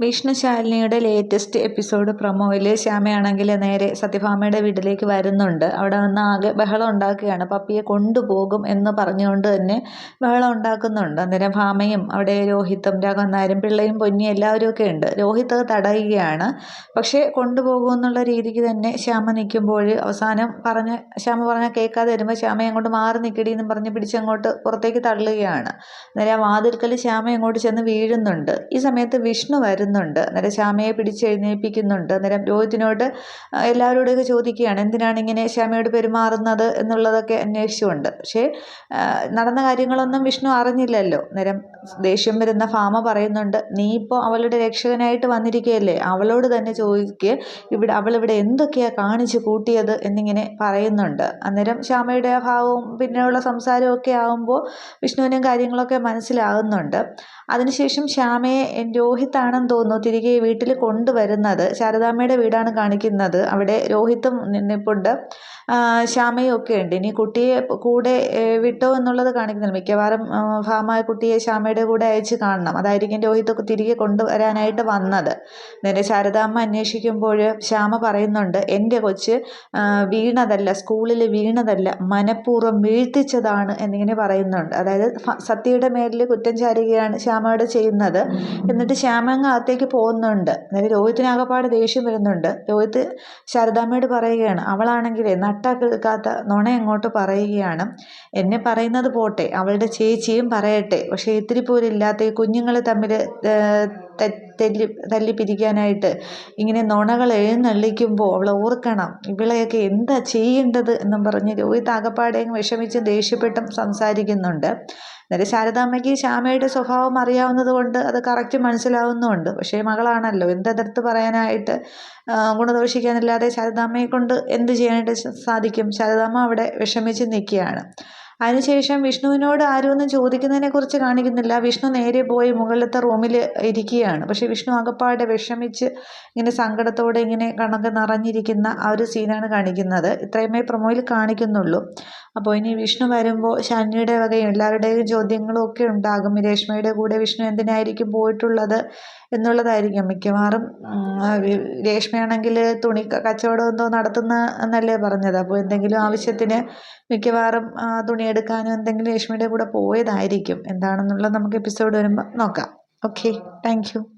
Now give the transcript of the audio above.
വിഷ്ണുശാലിനിയുടെ latest episode പ്രൊമോയിൽ ശ്യാമയാണെങ്കിൽ നേരെ സത്യഭാമയുടെ വീട്ടിലേക്ക് വരുന്നുണ്ട്. അവിടെ വന്ന് ആകെ ബഹളം ഉണ്ടാക്കുകയാണ്. പപ്പിയെ കൊണ്ടുപോകും എന്ന് പറഞ്ഞുകൊണ്ട് തന്നെ ബഹളം ഉണ്ടാക്കുന്നുണ്ട്. അന്നേരം ഭാമയും അവിടെ രോഹിത്തും രാഘവൻ പിള്ളയും പൊന്നിയും എല്ലാവരും ഒക്കെ ഉണ്ട്. രോഹിത്ത് തടയുകയാണ്. പക്ഷേ കൊണ്ടുപോകും എന്നുള്ള രീതിക്ക് തന്നെ ശ്യാമ നിൽക്കുമ്പോൾ അവസാനം പറഞ്ഞ് ശ്യാമ പറഞ്ഞ കേൾക്കാതെ വരുമ്പോൾ ശ്യാമയെ അങ്ങോട്ട് മാറി നിൽക്കടി എന്നും പറഞ്ഞ് പിടിച്ചങ്ങോട്ട് പുറത്തേക്ക് തള്ളുകയാണ്. അന്നേരം വാതിൽക്കൽ ശ്യാമ അങ്ങോട്ട് ചെന്ന് വീഴുന്നുണ്ട്. ഈ സമയത്ത് വിഷ്ണു വരും വരുന്നുണ്ട് അന്നേരം ശ്യാമയെ പിടിച്ചെഴുന്നേൽപ്പിക്കുന്നുണ്ട്. അന്നേരം രോഹിത്തിനോട് എല്ലാവരോടൊക്കെ ചോദിക്കുകയാണ് എന്തിനാണ് ഇങ്ങനെ ശ്യാമയോട് പെരുമാറുന്നത് എന്നുള്ളതൊക്കെ അന്വേഷിച്ചുകൊണ്ട്. പക്ഷേ നടന്ന കാര്യങ്ങളൊന്നും വിഷ്ണു അറിഞ്ഞില്ലല്ലോ. അന്നേരം ദേഷ്യം വരുന്ന ഫാമ പറയുന്നുണ്ട് നീ ഇപ്പോൾ അവളുടെ രക്ഷകനായിട്ട് വന്നിരിക്കുകയല്ലേ? അവളോട് തന്നെ ചോദിക്കുക ഇവിടെ അവളിവിടെ എന്തൊക്കെയാണ് കാണിച്ചു കൂട്ടിയത്? എന്നിങ്ങനെ പറയുന്നുണ്ട്. അന്നേരം ശ്യാമയുടെ ഭാവവും പിന്നെയുള്ള സംസാരവും ഒക്കെ ആകുമ്പോൾ വിഷ്ണുവിനും കാര്യങ്ങളൊക്കെ മനസ്സിലാകുന്നുണ്ട്. അതിനുശേഷം ശ്യാമയെ രോഹിത്താണെന്ന് തോന്നുന്നു. തിരികെ വീട്ടിൽ കൊണ്ടുവരുന്നത് ശാരദാമ്മയുടെ വീടാണ് കാണിക്കുന്നത്. അവിടെ രോഹിത്തും നിന്നിപ്പുണ്ട് ശ്യാമയും ഒക്കെ ഉണ്ട്. ഇനി കുട്ടിയെ കൂടെ വിട്ടോ എന്നുള്ളത് കാണിക്കുന്നില്ല. മിക്കവാറും ഭാമ കുട്ടിയെ ശ്യാമയുടെ കൂടെ അയച്ച് കാണണം. അതായിരിക്കും രോഹിത്തൊക്കെ തിരികെ കൊണ്ടുവരാനായിട്ട് വന്നത്. നേരെ ശാരദാമ്മ അന്വേഷിക്കുമ്പോൾ ശ്യാമ പറയുന്നുണ്ട് എന്റെ കൊച്ച് വീണതല്ല സ്കൂളിൽ വീണതല്ല മനഃപൂർവം വീഴ്ത്തിച്ചതാണ് എന്നിങ്ങനെ പറയുന്നുണ്ട്. അതായത് സത്യയുടെ മേലിൽ കുറ്റം ചാരുകയാണ് ശ്യാമയോട് ചെയ്യുന്നത്. എന്നിട്ട് ശ്യാമ അങ്ങ് അകത്തേക്ക് പോകുന്നുണ്ട്. അതായത് രോഹിത്തിനാകപ്പാട് ദേഷ്യം വരുന്നുണ്ട്. രോഹിത്ത് ശാരദാമ്മയോട് പറയുകയാണ് അവളാണെങ്കിൽ നട്ട കേൾക്കാത്ത നുണ അങ്ങോട്ട് പറയുകയാണ്. എന്നെ പറയുന്നത് പോട്ടെ അവളുടെ ചേച്ചിയും പറയട്ടെ. പക്ഷേ ഇത്തിരി പോലും ഇല്ലാത്ത ഈ കുഞ്ഞുങ്ങൾ തമ്മിൽ തല്ലി തല്ലി പിരിക്കാനായിട്ട് ഇങ്ങനെ നുണകൾ എഴുന്നള്ളിക്കുമ്പോൾ അവൾ ഓർക്കണം ഇവളെയൊക്കെ എന്താ ചെയ്യേണ്ടത് എന്നും പറഞ്ഞ് രോഹിത് ആകപ്പാടെ വിഷമിച്ചും ദേഷ്യപ്പെട്ടും സംസാരിക്കുന്നുണ്ട്. അന്നേരം ശാരദാമ്മയ്ക്ക് ശ്യാമയുടെ സ്വഭാവം അറിയാവുന്നത് കൊണ്ട് അത് കറക്റ്റ് മനസ്സിലാവുന്നുമുണ്ട് പക്ഷേ മകളാണല്ലോ എന്തെതിർത്ത് പറയാനായിട്ട് ഗുണദോഷിക്കാനില്ലാതെ ശാരദാമ്മയെ കൊണ്ട് എന്ത് ചെയ്യാനായിട്ട് സാധിക്കും? ശാരദാമ്മ അവിടെ വിഷമിച്ച് നിൽക്കുകയാണ്. അതിനുശേഷം വിഷ്ണുവിനോട് ആരും ഒന്നും ചോദിക്കുന്നതിനെക്കുറിച്ച് കാണിക്കുന്നില്ല. വിഷ്ണു നേരെ പോയി മുകളിലത്തെ റൂമിൽ ഇരിക്കുകയാണ്. പക്ഷേ വിഷ്ണു അകപ്പാടെ വിഷമിച്ച് ഇങ്ങനെ സങ്കടത്തോടെ ഇങ്ങനെ കണക്ക് നിറഞ്ഞിരിക്കുന്ന ആ ഒരു സീനാണ് കാണിക്കുന്നത്. ഇത്രയുമേ പ്രൊമോയിൽ കാണിക്കുന്നുള്ളൂ. അപ്പോൾ ഇനി വിഷ്ണു വരുമ്പോൾ ഷാനിയുടെ വകയും എല്ലാവരുടെയും ചോദ്യങ്ങളും ഒക്കെ ഉണ്ടാകും. രേഷ്മയുടെ കൂടെ വിഷ്ണു എന്തിനായിരിക്കും പോയിട്ടുള്ളത് എന്നുള്ളതായിരിക്കും മിക്കവാറും. രേഷ്മയാണെങ്കിൽ തുണി കച്ചവടം എന്തോ നടത്തുന്ന എന്നല്ലേ പറഞ്ഞത്. അപ്പോൾ എന്തെങ്കിലും ആവശ്യത്തിന് മിക്കവാറും തുണി എടുക്കാനും എന്തെങ്കിലും രേഷ്മയുടെ കൂടെ പോയതായിരിക്കും. എന്താണെന്നുള്ളത് നമുക്ക് എപ്പിസോഡ് വരുമ്പോൾ നോക്കാം. Okay thank